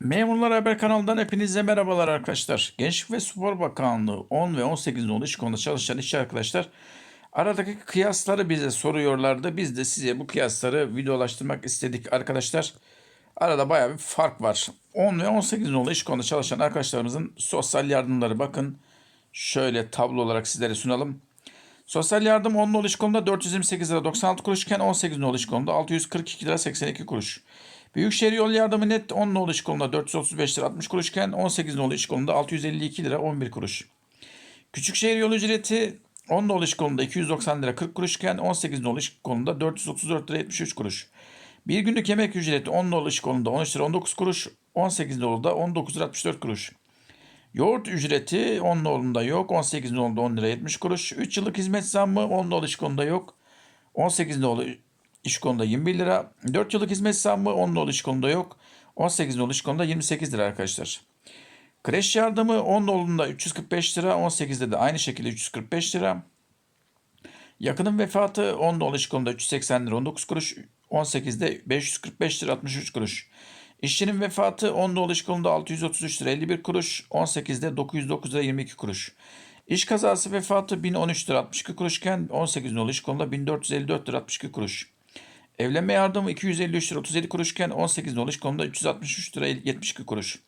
Memurlar Haber kanalından hepinize merhabalar arkadaşlar. Gençlik ve Spor Bakanlığı 10 ve 18 nolu iş konuda çalışan işçi arkadaşlar aradaki kıyasları bize soruyorlardı. Biz de size bu kıyasları videolaştırmak istedik arkadaşlar. Arada bayağı bir fark var. 10 ve 18 nolu iş konuda çalışan arkadaşlarımızın sosyal yardımları bakın. Şöyle tablo olarak sizlere sunalım. Sosyal yardım 10 nolu iş konuda 428 lira 96 kuruş iken 18 nolu iş konuda 642 lira 82 kuruş. Büyükşehir yol yardımı net 10 nolu iş kolunda 435 lira 60 kuruş iken 18 nolu iş kolunda 652 lira 11 kuruş. Küçükşehir yol ücreti 10 nolu iş kolunda 290 lira 40 kuruş iken 18 nolu iş kolunda 434 lira 73 kuruş. Bir günlük yemek ücreti 10 nolu iş kolunda 13 lira 19 kuruş, 18 nolu da 19 lira 64 kuruş. Yoğurt ücreti 10 nolunda yok, 18 nolunda 10 lira 70 kuruş. 3 yıllık hizmet zammı 10 nolu iş kolunda yok. 18 nolu iş konuda 21 lira. 4 yıllık hizmet zammı 10 nolu iş konuda yok. 18 nolu iş konuda 28 lira arkadaşlar. Kreş yardımı 10 nolunda 345 lira. 18'de de aynı şekilde 345 lira. Yakının vefatı 10 nolu iş konuda 380 lira 19 kuruş. 18'de 545 lira 63 kuruş. İşçinin vefatı 10 nolu iş konuda 633 lira 51 kuruş. 18'de 909 lira 22 kuruş. İş kazası vefatı 1013 lira 62 kuruşken 18 nolu iş konuda 1454 lira 62 kuruş. Evlenme yardımı 253 lira 37 kuruşken 18 nolu iş konuda 363 lira 72 kuruş.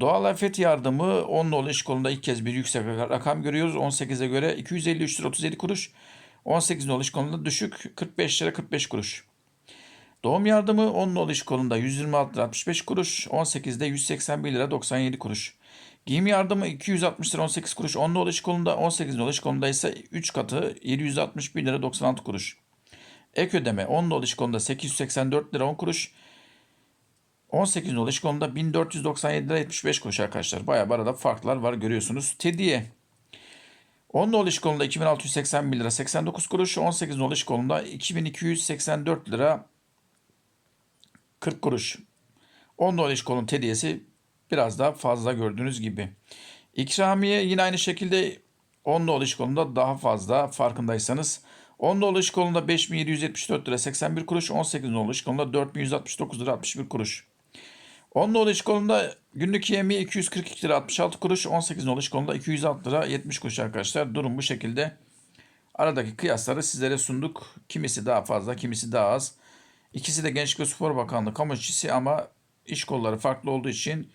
Doğal afet yardımı 10 nolu iş konuda ilk kez bir yüksek rakam görüyoruz. 18'e göre 253 lira 37 kuruş. 18 nolu iş konuda düşük 45 lira 45 kuruş. Doğum yardımı 10 nolu iş kolunda 126 lira 65 kuruş, 18'de 181 lira 97 kuruş. Giyim yardımı 260 lira 18 kuruş, 10 nolu iş kolunda 18 nolu iş kolunda ise 3 katı 761 lira 96 kuruş. Ek ödeme 10 nolu iş kolunda 884 lira 10 kuruş, 18 nolu iş kolunda 1497 lira 75 kuruş arkadaşlar. Bayağı arada farklar var görüyorsunuz. Tediye 10 nolu iş kolunda 2681 lira 89 kuruş, 18 nolu iş kolunda 2284 lira 40 kuruş. 10 dolar iş kolun tediyesi biraz daha fazla gördüğünüz gibi. İkramiye yine aynı şekilde 10 dolar iş daha fazla farkındaysanız. 10 dolar iş kolunda 5774 lira 81 kuruş. 18 dolar iş kolunda 4169 lira 61 kuruş. 10 dolar iş kolunda günlük yemeği 242 lira 66 kuruş. 18 dolar iş kolunda 206 lira 70 kuruş arkadaşlar. Durum bu şekilde. Aradaki kıyasları sizlere sunduk. Kimisi daha fazla, kimisi daha az. İkisi de Gençlik ve Spor Bakanlığı kamu işçisi ama iş kolları farklı olduğu için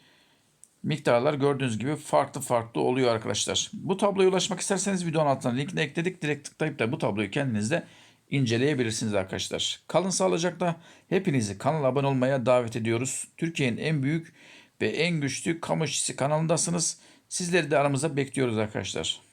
miktarlar gördüğünüz gibi farklı farklı oluyor arkadaşlar. Bu tabloya ulaşmak isterseniz videonun altına linkini ekledik. Direkt tıklayıp da bu tabloyu kendiniz de inceleyebilirsiniz arkadaşlar. Kalın sağlıcakla hepinizi kanala abone olmaya davet ediyoruz. Türkiye'nin en büyük ve en güçlü kamu işçisi kanalındasınız. Sizleri de aramıza bekliyoruz arkadaşlar.